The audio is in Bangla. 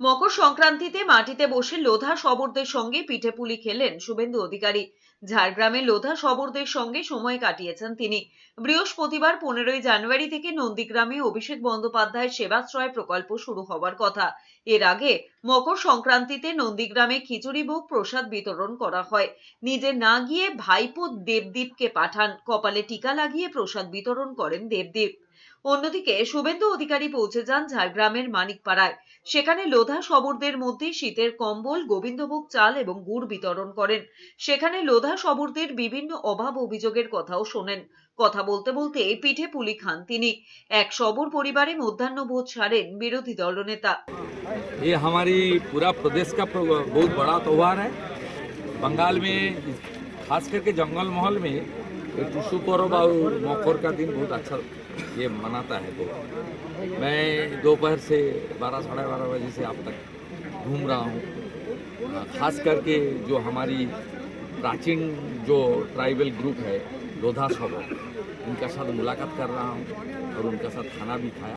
মকর সংক্রান্তিতে মাটিতে বসে লোধা শবরদের সঙ্গে পিঠে পুলি খেলেন শুভেন্দু অধিকারী। ঝাড়গ্রামে লোধা শবরদের সঙ্গে সময় কাটিয়েছেন তিনি। বৃহস্পতিবার পনেরোই জানুয়ারি থেকে নন্দীগ্রামে অভিষেক বন্দ্যোপাধ্যায়ের সেবাশ্রয় প্রকল্প শুরু হওয়ার কথা। এর আগে মকর সংক্রান্তিতে নন্দীগ্রামে খিচুড়ি, ভোগ, প্রসাদ বিতরণ করা হয়। নিজে না গিয়ে ভাইপো দেবদীপকে পাঠান। কপালে টিকা লাগিয়ে প্রসাদ বিতরণ করেন দেবদীপ। অন্যদিকে শুভেন্দু অধিকারী পৌঁছে যান ঝাড়গ্রামের মানিকপাড়ায় সেখানে লোধা শবরদের মধ্যে শীতের কম্বল গোবিন্দভোগ চাল এবং গুড় বিতরণ করেন সেখানে লোধা শবরদের বিভিন্ন অভাব অভিযোগের কথাও শোনেন কথা বলতে বলতে পিঠে পুলি খান তিনি এক শবর পরিবারে মধ্যাহ্নভোজ সারেন বিরোধী দলনেতা ये हमारी पूरा प्रदेश का प्रो- बहुत बड़ा त्यौहार है बंगाल में खास करके जंगल महल में ये टुसु पर्व और मकर का दिन बहुत अच्छा ये मनाता है तो। मैं दोपहर से बारह, साढ़े बारह बजे से आप तक घूम रहा हूँ। खास करके जो हमारी प्राचीन जो ट्राइबल ग्रुप है लोधा सब उनका साथ मुलाकात कर रहा हूँ और उनका साथ खाना भी खाया।